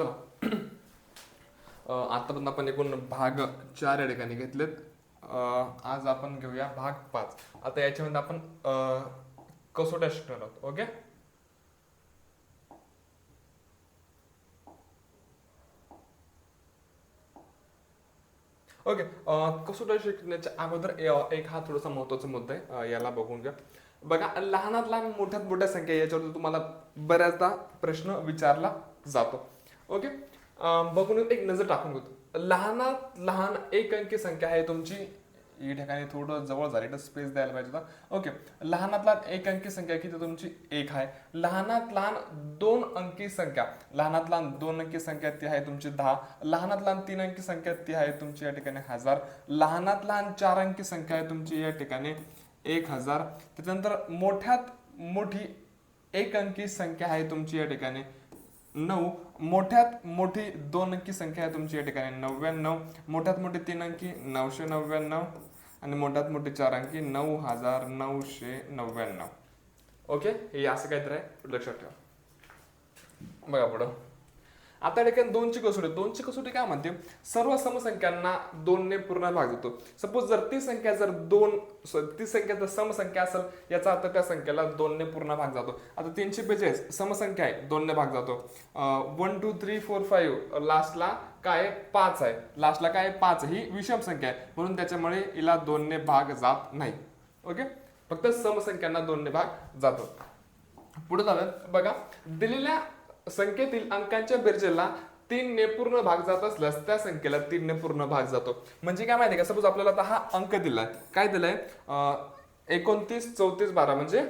चला. आतापर्यंत आपण एकूण भाग चार या ठिकाणी घेतलेत. आज आपण घेऊया भाग पाच. आता याच्यामध्ये आपण कसोट्या शिकणार आहोत? ओके? ओके कसोट्या शिकण्याच्या अगोदर एक हा थोडासा महत्त्वाचा मुद्दा आहे. याला बघून घ्या. बघा लहानात लहान मोठ्यात मोठ्या संख्या याच्यावर तुम्हाला बऱ्याचदा प्रश्न विचारला जातो. ओके? बघून एक नजर टाकून घेतो. लहानात लहान एक अंकी संख्या आहे तुमची. या ठिकाणी थोडं जवळ झाली तर स्पेस द्यायला पाहिजे होता. ओके लहानात लहान एक अंकी संख्या किती तुमची? एक आहे. लहानात लहान दोन अंकी संख्या. लहानात लहान दोन अंकी संख्या ती आहे तुमची दहा. लहानात लहान तीन अंकी संख्या ती आहे तुमची या ठिकाणी हजार. लहानात लहान चार अंकी संख्या आहे तुमची या ठिकाणी एक हजार. त्याच्यानंतर मोठ्यात मोठी एक अंकी संख्या आहे तुमची या ठिकाणी नऊ. मोठ्यात मोठी दोन अंकी संख्या आहे तुमची या ठिकाणी. नव्याण्णव. मोठ्यात मोठी तीन अंकी नऊशे नव्याण्णव. आणि मोठ्यात मोठी चार अंकी नऊ हजार नऊशे नव्याण्णव. ओके? हे असं काहीतरी आहे. लक्षात ठेवा. बघा पुढं. आता ठिकाणी दोनची कसोटी दोनची कसोटी काय म्हणते? सर्व समसंख्यांना दोनने पूर्ण भाग देतो. सपोज जर ती संख्या जर दोन ती संख्या जर समसंख्या असेल याचा अर्थ त्या संख्येला दोनने पूर्ण भाग जातो. आता तीनशे बेचाळीस समसंख्या आहे दोनने भाग जातो. One two three four five लास्टला काय पाच आहे. लास्टला काय पाच ही विषम संख्या आहे. म्हणून त्याच्यामुळे हिला दोनने भाग जात नाही. ओके? फक्त समसंख्यांना दोनने भाग जातो. पुढे जाऊयात. बघा दिलेल्या संख्येतील अंकांच्या बेरजेला तीनने पूर्ण भाग जात असल्यास त्या संख्येला तीनने पूर्ण भाग जातो. म्हणजे काय माहिती का? सपोज आपल्याला आता हा अंक दिलाय. काय दिलाय? एकोणतीस चौतीस बारा. म्हणजे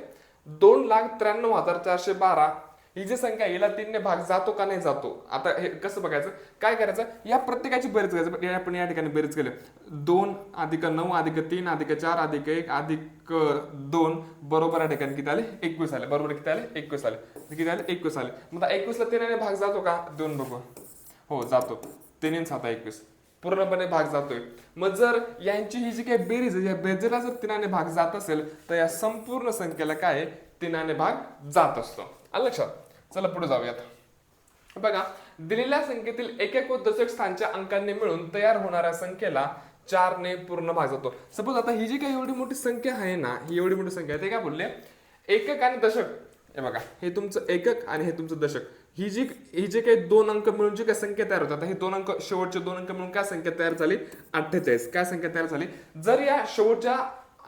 दोन लाख त्र्याण्णव हजार चारशे बारा ही जी संख्या आहे, हिला तीनने भाग जातो का नाही जातो? आता हे कसं बघायचं? काय करायचं? या प्रत्येकाची बेरीज करायचं आपण या ठिकाणी बेरीज केले. दोन अधिक नऊ अधिक तीन अधिक चार अधिक एक अधिक दोन बरोबर या ठिकाणी किती आले? एकवीस आले. बरोबर किती आले? एकवीस आले. किती आले? एकवीस आले. मग आता एकवीसला तीनाने भाग जातो का? दोन बघू. हो जातो. तीन सात एकवीस. पूर्णपणे भाग जातोय. मग जर यांची ही जी काही बेरीज या बेरीजला जर तिनाने भाग जात असेल तर या संपूर्ण संख्येला काय आहे? तिनाने भाग जात असतो. आलं लक्षात? चला पुढे जाऊयात. बघा दिलेल्या संख्येतील एक एक व दशक स्थानच्या अंकांनी मिळून तयार होणाऱ्या संख्येला चारने पूर्ण भाग जातो. सपोज आता ही जी काही एवढी मोठी संख्या आहे ना ही एवढी मोठी संख्या आहे ते काय बोलले? एकक आणि दशक. हे बघा हे तुमचं एकक आणि हे तुमचं दशक. ही जी ही जे काही दोन अंक मिळून जी काही संख्या तयार होतात हे दोन अंक शेवटचे दोन अंक मिळून काय संख्या तयार झाली? अठ्ठेचाळीस. काय संख्या तयार झाली? जर या शेवटच्या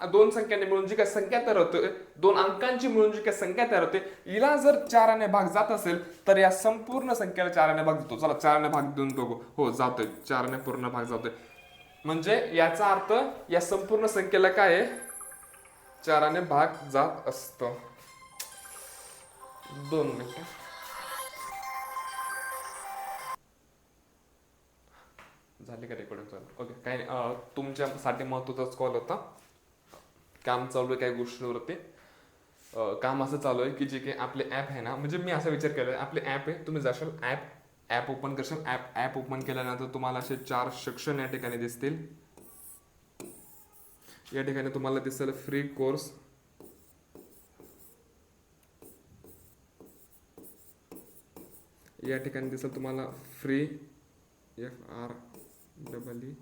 दोन संख्यांनी मिळून जी काही संख्या तयार होते दोन अंकांची मिळून जी काही संख्या तयार होते हिला जर चाराने भाग जात असेल तर या संपूर्ण संख्येला चाराने भाग जातो चला चाराने भाग देऊन बघू. हो जातोय. चाराने पूर्ण भाग जातोय. म्हणजे याचा अर्थ या संपूर्ण संख्येला काय आहे? चाराने भाग जात असतो. दोन मिनिट. झाली का रेकॉर्डिंग चालू. ओके काही नाही. तुमच्यासाठी महत्वाचाच कॉल होता. काम चालू आहे काही गोष्टींवरती. काम असं चालू आहे की जे काही आपले ॲप आहे ना म्हणजे मी असा विचार केला आपले ॲप आहे तुम्ही जाशाल ॲप ॲप ओपन करशाल ॲप ॲप ओपन केल्यानंतर तुम्हाला असे चार सेक्शन या ठिकाणी दिसतील. या ठिकाणी तुम्हाला दिसेल फ्री कोर्स या ठिकाणी दिसेल तुम्हाला free F R double E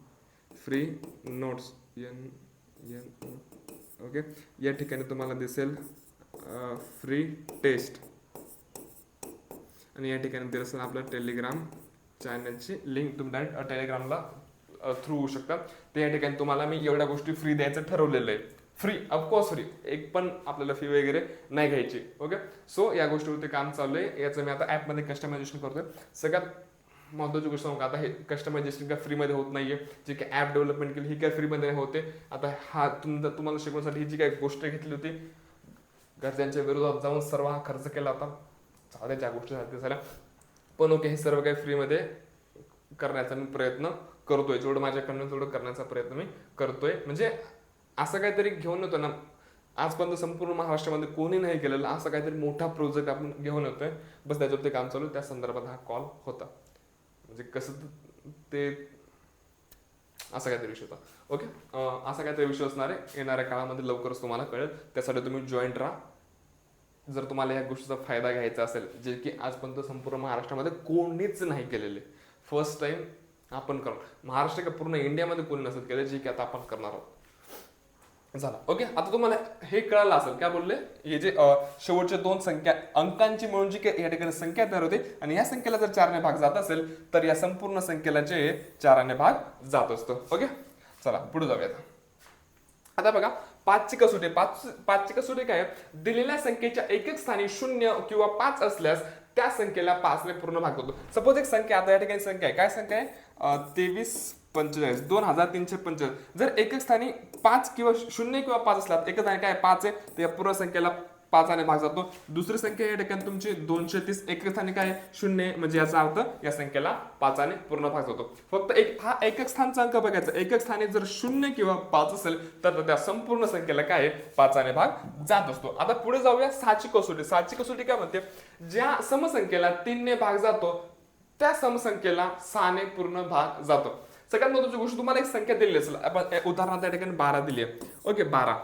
free notes N N okay या ठिकाणी तुम्हाला दिसेल फ्री टेस्ट आणि या ठिकाणी दिसेल आपलं टेलिग्राम चॅनलची लिंक तुम्ही डायरेक्ट टेलिग्रामला थ्रू होऊ शकता. तर या ठिकाणी तुम्हाला मी एवढ्या गोष्टी फ्री द्यायचं ठरवलेलं आहे. फ्री ऑफकोर्स फ्री एक पण आपल्याला फी वगैरे नाही घ्यायची. ओके सो या गोष्टीवरती काम चालू आहे. याचं मी आता ॲपमध्ये कस्टमायझेशन करतोय. सगळ्यात महत्वाची गोष्ट सांगू आता हे कस्टमायझेशन काय फ्रीमध्ये होत नाहीये जे काही ॲप डेव्हलपमेंट केली ही काय फ्रीमध्ये होते. आता हा तुम तुम्हाला शिकवण्यासाठी ही जी काही गोष्ट घेतली होती घरच्यांच्या विरोधात जाऊन सर्व हा खर्च केला होता. चालेल ज्या गोष्टी झाल्या झाल्या. पण ओके हे सर्व काही फ्रीमध्ये करण्याचा मी प्रयत्न करतोय. जेवढं माझ्याकडनं तेवढं करण्याचा प्रयत्न मी करतोय. म्हणजे असं काहीतरी घेऊन येतो ना आजपर्यंत संपूर्ण महाराष्ट्रामध्ये कोणी नाही केलेलं असं काहीतरी मोठा प्रोजेक्ट आपण घेऊन येतोय. बस त्याच्यावरती काम चालू आहे. त्या संदर्भात हा कॉल होता. म्हणजे कसं ते असा काहीतरी विषय होता. ओके असा काहीतरी विषय असणार आहे. येणाऱ्या काळामध्ये लवकरच तुम्हाला कळेल. त्यासाठी तुम्ही जॉईंट राहा. जर तुम्हाला या गोष्टीचा फायदा घ्यायचा असेल जे की आजपर्यंत संपूर्ण महाराष्ट्रामध्ये कोणीच नाही केलेले. फर्स्ट टाइम आपण करणार. महाराष्ट्र का पूर्ण इंडियामध्ये कोणी नसत केले जे की आता आपण करणार आहोत. झाला. ओके आता तुम्हाला हे कळालं असेल काय बोलले? हे जे शेवटचे दोन संख्या अंकांची मिळून जी काही या ठिकाणी संख्या तयार होते आणि या संख्येला जर चारने भाग जात असेल तर या संपूर्ण संख्येला जे चाराने भाग जात असतो. ओके? चला पुढे जाऊयात आता. बघा पाचची कसोटी पाच पाचची कसोटी काय आहे? दिलेल्या संख्येच्या एक एक स्थानी शून्य किंवा पाच असल्यास त्या संख्येला पाचने पूर्ण भाग होतो. सपोज एक संख्या आता या ठिकाणी संख्या आहे. काय संख्या आहे? तेवीस पंचेचाळीस दोन हजार तीनशे पंचेचाळीस. जर एक एक स्थानी पाच किंवा शून्य किंवा पाच असल्यास एक स्थानी काय पाच आहे. तर या पूर्ण संख्येला पाचाने भाग जातो. दुसरी संख्या या ठिकाणी तुमची दोनशे तीस. एक स्थानी काय शून्य म्हणजे याचा अर्थ या संख्येला पाचाने पूर्ण भाग जातो. फक्त एक हा एकक स्थानचा अंक बघायचा. एकक स्थानी जर शून्य किंवा पाच असेल तर त्या संपूर्ण संख्येला काय आहे? पाचाने भाग जात असतो. आता पुढे जाऊया सहाची कसोटी. साची कसोटी काय म्हणते? ज्या समसंख्येला तीनने भाग जातो त्या समसंख्येला सहाने पूर्ण भाग जातो. सगळ्यात महत्वाची गोष्ट तुम्हाला एक संख्या दिलेली असेल. आपण उदाहरणार्थ या ठिकाणी बारा दिली आहे. ओके बारा.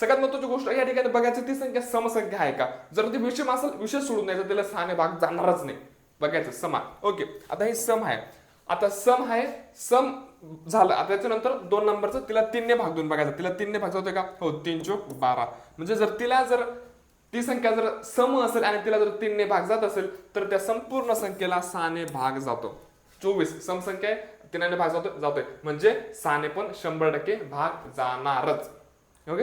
सगळ्यात महत्वाची गोष्ट या ठिकाणी बघायचं ती संख्या समसंख्या आहे का? जर ती विषम असेल विषय सोडून द्यायचा त्याला सहाने भाग जाणारच नाही. बघायचं समा. ओके आता हे सम आहे. आता सम आहे सम झालं. आता त्याच्यानंतर दोन नंबरचं तिला तीनने भाग देऊन बघायचं. तिला तीनने भाग जातोय का? हो तीन चोक बारा. म्हणजे जर तिला जर ती संख्या जर सम असेल आणि तिला जर तीनने भाग जात असेल तर त्या संपूर्ण संख्येला सहाने भाग जातो. चोवीस समसंख्या आहे. तिनाने भाग जातो जातोय. म्हणजे सहाने पण शंभर टक्के भाग जाणारच. ओके?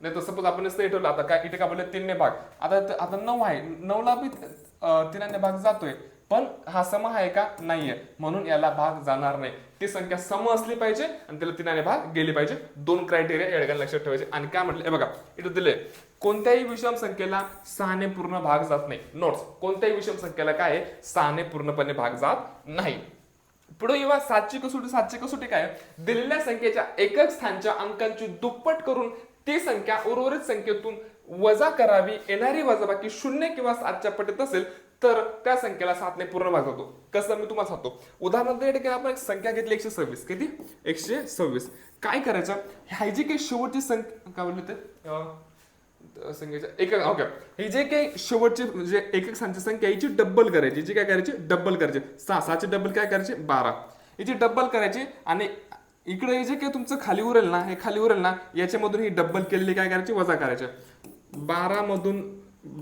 नाही तर सपोज आपण नुसतं हे ठेवलं. आता काय इथे का बोलले तीनने भाग. आता आता नऊ आहे. नऊला बी अं, भाग जातोय. पण हा सम आहे का? नाहीये. म्हणून याला भाग जाणार नाही. ती संख्या सम असली पाहिजे आणि त्याला तिनाने भाग गेली पाहिजे. दोन क्रायटेरिया या ठिकाणी लक्षात ठेवायचे. आणि काय म्हटलं? बघा. इथे दिले कोणत्याही विषम संख्येला सहाने पूर्ण भाग जात नाही. नोट्स कोणत्याही विषम संख्येला काय आहे? सहाने पूर्णपणे भाग जात नाही. पुढे येवा सातशे कसोटी सातशे कसोटी काय? दिलेल्या संख्येच्या एकक स्थानच्या अंकांची दुप्पट करून ती संख्या उर्वरित संख्येतून वजा करावी. येणारी वजाबाकी शून्य किंवा सातच्या पटीत असेल तर त्या संख्येला सातने पूर्ण भागवतो कसं मी तुम्हाला सांगतो. उदाहरणार्थ या ठिकाणी आपण एक संख्या घेतली एकशे सव्वीस. किती? एकशे सव्वीस. काय करायचं? ह्याची काही शेवटची संख्या काय म्हणते संख्येच्या एक ओके ही जे काही शेवटचे म्हणजे एक संख्या संख्या हिची डब्बल करायची. जी काय करायची? डब्बल करायची. सहा सहाची डब्बल काय करायची? बारा. हिची डब्बल करायची आणि इकडे हे जे काही तुमचं खाली उरेल ना हे खाली उरेल ना याच्यामधून ही डब्बल केलेली काय करायची? वजा करायचे. बारा मधून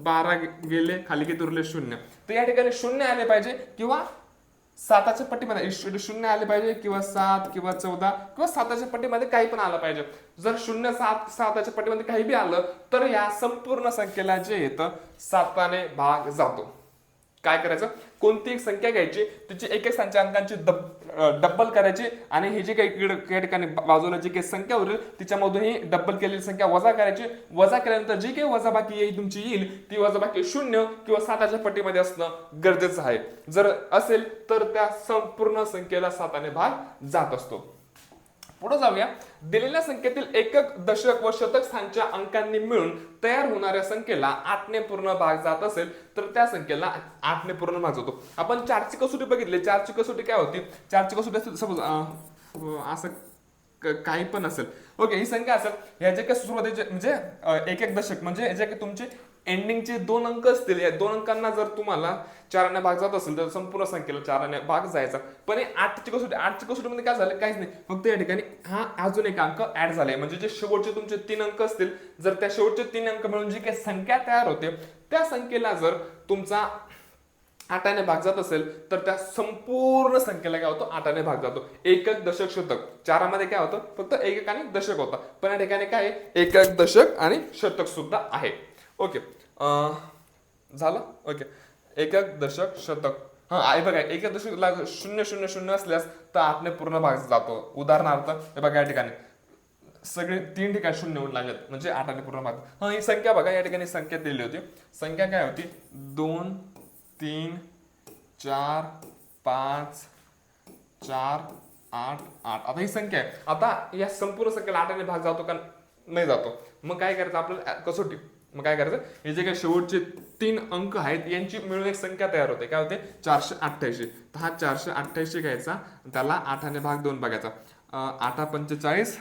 बारा गेले खाली किती उरले? शून्य. तर या ठिकाणी शून्य आले पाहिजे किंवा साताच्या पट्टीमध्ये शून्य आले पाहिजे किंवा सात किंवा चौदा किंवा साताच्या पट्टीमध्ये काही पण आलं पाहिजे. जर शून्य सात साताच्या पट्टीमध्ये काही बी आलं तर या संपूर्ण संख्येला जे येतं साताने भाग जातो. काय करायचं? कोणती एक संख्या घ्यायची? तिची एक एक संख्या अंकांची डब्बल करायची आणि हे जे काही या ठिकाणी बाजूला जी काही संख्या उरेल तिच्यामधून ही डब्बल केलेली संख्या वजा करायची. वजा केल्यानंतर जी काही वजाबाकी येईल तुमची येईल ती वजाबाकी शून्य किंवा साताच्या पट्टीमध्ये असणं गरजेचं आहे. जर असेल तर त्या संपूर्ण संख्येला साताने भाग जात असतो. पुढे जाऊया. दिलेल्या संख्येतील एकक दशक व शतक स्थानच्या अंकांनी मिळून तयार होणाऱ्या संख्येला आठने पूर्ण भाग जात असेल तर त्या संख्येला आठने पूर्ण भाग जातो. आपण चारची कसोटी बघितली. चारची कसोटी काय होती? चारची कसोटी असेल सपोज असं काही पण असेल. ओके ही संख्या असेल. ह्या जे काही सुरुवातीचे म्हणजे एक एक दशक म्हणजे जे काही तुमचे एंडिंगचे दोन अंक असतील. या दोन अंकांना जर तुम्हाला चाराने भाग जात असेल तर संपूर्ण संख्येला चाराने भाग जायचा. पण हे आठची कसोटी आठची कसोटीमध्ये काय झालं? काहीच नाही. फक्त या ठिकाणी हा अजून एक अंक ऍड झालाय. म्हणजे जे शेवटचे तुमचे तीन अंक असतील जर त्या शेवटचे तीन अंक मिळून जी काही संख्या तयार होते त्या संख्येला जर तुमचा आठाने भाग जात असेल तर त्या संपूर्ण संख्येला काय होतो? आठाने भाग जातो. एकक दशक शतक. चारामध्ये काय होतं? फक्त एकक आणि दशक होता. पण या ठिकाणी काय आहे? एकक दशक आणि शतक सुद्धा आहे. ओके. झालं? ओके. एकक दशक शतक. हां आहे बघा एकक दशकला शून्य शून्य शून्य असल्यास तर आठने पूर्ण भाग जातो. उदाहरणार्थ हे बघा या ठिकाणी. सगळे तीन ठिकाणी शून्य होऊन लागलेत म्हणजे आठाने पूर्ण भाग. हां ही संख्या बघा या ठिकाणी संख्या दिली होती. संख्या काय होती? दोन तीन चार पाच चार आठ आठ. आता ही संख्या आहे. आता या संपूर्ण संख्येला आठाने भाग जातो का नाही जातो? मग काय करायचं? आपल्याला कसोटी मग काय करायचं? हे जे काय शेवटचे तीन अंक आहेत यांची मिळून एक संख्या तयार होते. काय होते? चारशे अठ्ठ्याऐंशी. तर हा चारशे अठ्ठ्याऐंशी घ्यायचा त्याला आठाने भाग दोन बघायचा. आठा पंचेचाळीस.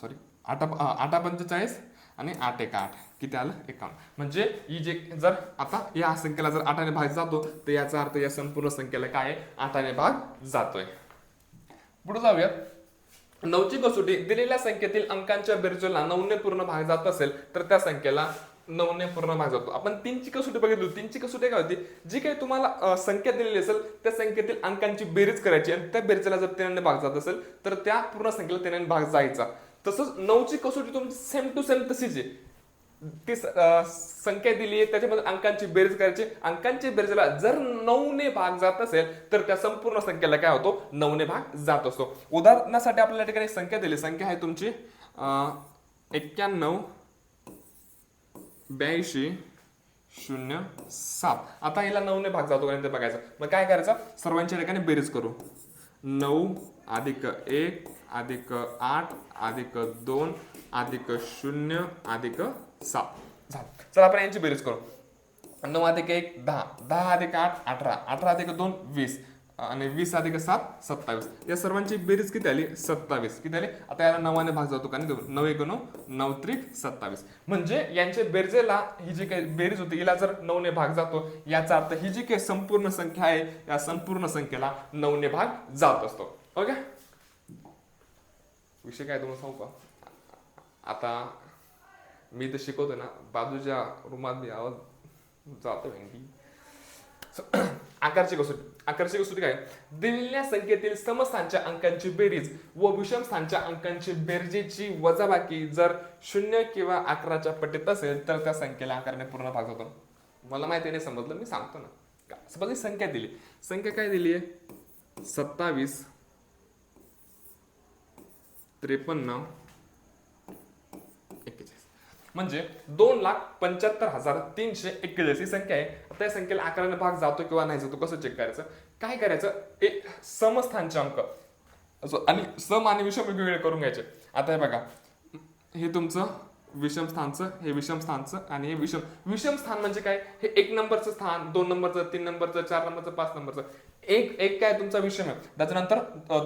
सॉरी आठा आठा पंचेचाळीस आणि आठ एक आठ. किती आलं? एकावन्न. म्हणजे ही जे जर आता या संख्येला जर आठाने भाग जातो तर याचा अर्थ या संपूर्ण संख्येला काय आहे? आठाने भाग जातोय. पुढे जाऊयात. नऊची कसोटी दिलेल्या संख्येतील अंकांच्या बेरजेला नऊने पूर्ण भाग जात असेल तर त्या संख्येला नऊने पूर्ण भाग जातो. आपण तीनची कसोटी बघितली तीनची कसोटी काय होती? जी काही तुम्हाला संख्या दिलेली असेल त्या संख्येतील अंकांची बेरीज करायची आणि त्या बेरजेला जर तीनाने भाग जात असेल तर त्या पूर्ण संख्येला तिन्याने भाग जायचा. तसंच नऊची कसोटी तुमची सेम टू सेम तशीच आहे. ती स- संख्या दिली आहे त्याच्यामध्ये अंकांची बेरीज करायची. अंकांची बेरीजला जर नऊने भाग जात असेल तर त्या संपूर्ण संख्येला काय होतो? नऊने भाग जात असतो. उदाहरणासाठी आपल्याला ठिकाणी संख्या दिली. संख्या आहे तुमची एक्क्याण्णव ब्याऐंशी शून्य सात. आता याला नऊने भाग जातो का ते बघायचं. मग काय करायचं? सर्वांच्या ठिकाणी बेरीज करू. नऊ अधिक एक अधिक आठ अधिक दोन अधिक शून्य अधिक सात. झालं. चला आपण यांची बेरीज करू. नऊ अधिक एक दहा. दहा अधिक आठ अठरा. अठरा अधिक दोन वीस. आणि वीस अधिक सात सत्तावीस. या सर्वांची बेरीज किती आली? सत्तावीस. किती आली? आता याला नवाने भाग जातो का नाही? नऊ एक नऊ नऊ त्रिक सत्तावीस. म्हणजे यांच्या बेरजेला ही जी काही बेरीज होती हिला जर नऊने भाग जातो याचा अर्थ ही जी काही संपूर्ण संख्या आहे या संपूर्ण संख्येला नऊने भाग जात असतो. ओके. विषय काय तुम्हाला सांगू का? आता मी तर शिकवतो ना बाजूच्या रूमात मी आवाज जातो भेंडी आकारची कसोटी आकारची कसोटी काय? दिलेल्या संख्येतील समस्थानच्या अंकांची बेरीज व विषम स्थानच्या अंकांची बेरजेची वजाबाकी जर शून्य किंवा अकराच्या पटीत असेल तर त्या संख्येला आकाराने पूर्ण भाग होतो मला माहिती नाही समजलं? मी सांगतो ना. समज संख्या दिली. संख्या काय दिली आहे सत्तावीस त्रेपन्न. एक्केचाळीस. म्हणजे दोन लाख पंच्याहत्तर हजार तीनशे एक्केचाळीस ही संख्या आहे. त्या संख्येला आकाराने भाग जातो किंवा नाही जातो कसं चेक करायचं? काय करायचं? एक समस्थानचे अंक. असं आणि सम आणि विषम वेगवेगळे करून घ्यायचे. आता हे बघा. हे तुमचं विषम स्थानचं हे विषम स्थानचं आणि हे विषम. विषम स्थान म्हणजे काय? हे एक नंबरचं स्थान दोन नंबरचं तीन नंबरचं चार नंबरचं पाच नंबरचं. एक एक काय तुमचा विषम आहे त्याच्यानंतर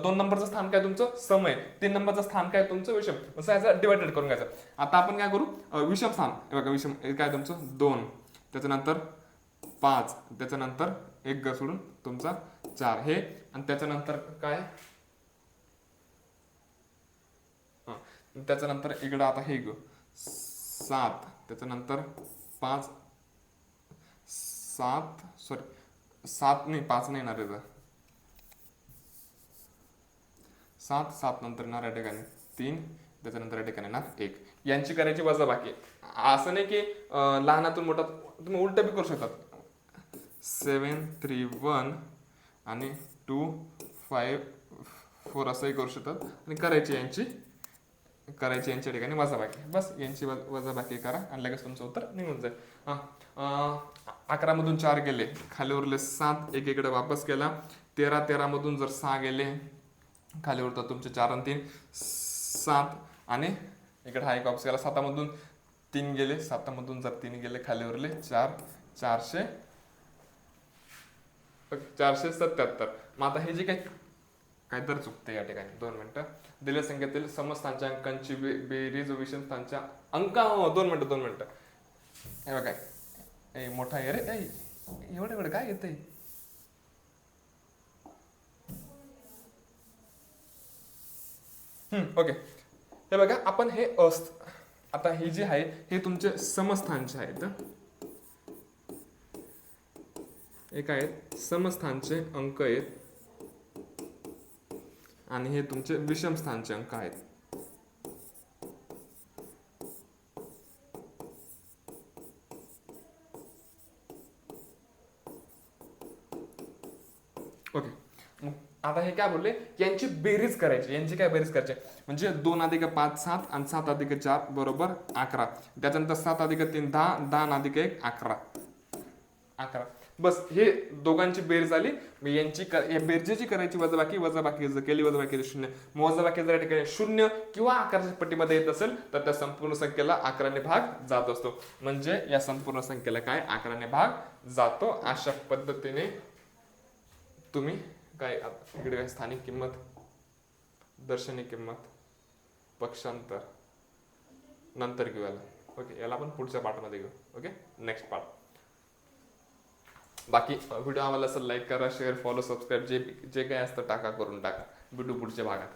दोन नंबरचं स्थान काय तुमचं? समय. तीन नंबरचं स्थान काय तुमचं? विषम. असं याचं डिवायडेड करून घ्यायचं. आता आपण काय करू? विषम स्थान. बघा विषम. काय तुमचं? दोन. त्याच्यानंतर पाच. त्याच्यानंतर एक ग सोडून तुमचा चार. हे आणि त्याच्यानंतर काय? त्याच्यानंतर इकडं आता हे ग सात. त्याच्यानंतर पाच. सात. सॉरी. सात नाही पाच नाही येणार आहे सात सात नंतर येणार या ठिकाणी. तीन त्याच्यानंतर या ठिकाणी येणार एक. यांची करायची वजा बाकी असं नाही की लहानातून मोठा तुम्ही उलट बी करू शकतात. सेवन थ्री वन आणि टू फाईव्ह फोर असंही करू शकतात. आणि करायची यांची करायची यांच्या ठिकाणी वजाबाकी बस यांची वजा वजाबाकी करा. आणि लगेच तुमचं उत्तर निघून जाईल. हां. अकरामधून चार गेले. खाली उरले सात. एकीकडे वापस केला. तेरा तेरामधून जर सहा गेले खाली उरतात तुमचे चार आणि तीन. सात आणि इकडे हा एक वापस केला. सातामधून तीन गेले. सातामधून जर तीन गेले खाली उरले चार चारशे चारशे सत्याहत्तर. मग आता हे जे काही काहीतरी चुकते या ठिकाणी. दोन मिनिटं. दिल्या संख्येतील समस्थांच्या अंकांची बे- बेरीज विषम स्थानच्या अंक हो, दोन मिनिटं दोन मिनिटं. हे बघा. ए मोठा आहे रे. ए, एवढं एवढं काय येतंय? ओके. हे बघा आपण हे अस्त आता हे जे आहे हे तुमचे समस्थानचे आहेत एक आहेत समस्थानचे अंक आहेत. आणि हे तुमचे विषमस्थानचे अंक आहेत. ओके मग आता हे काय बोलले? यांची बेरीज करायची. यांची काय बेरीज करायची? म्हणजे दोन अधिक पाच सात आणि सात अधिक चार बरोबर अकरा. त्याच्यानंतर सात अधिक तीन दहा दहा अधिक एक अकरा. अकरा. बस हे दोघांची बेरीज आली मग यांची या बेरजेची करायची वजाबाकी वजाबाकी जर केली वजाबाकी शून्य. वजाबाकी जर ठिकाणी शून्य किंवा अकराच्या पट्टीमध्ये येत असेल तर त्या संपूर्ण संख्येला अकराने भाग जात असतो. म्हणजे या संपूर्ण संख्येला काय? अकराने भाग जातो अशा पद्धतीने तुम्ही? काय इकडे काय स्थानिक किंमत? दर्शनी किंमत? पक्षांतर? नंतर घेऊ याला. ओके याला आपण पुढच्या पार्टमध्ये घेऊ. ओके नेक्स्ट पार्ट बाकी व्हिडिओ आम्हाला असं लाईक करा शेअर फॉलो सबस्क्राईब जे जे काही असतं टाका करून टाका. भेटू पुढच्या भागात.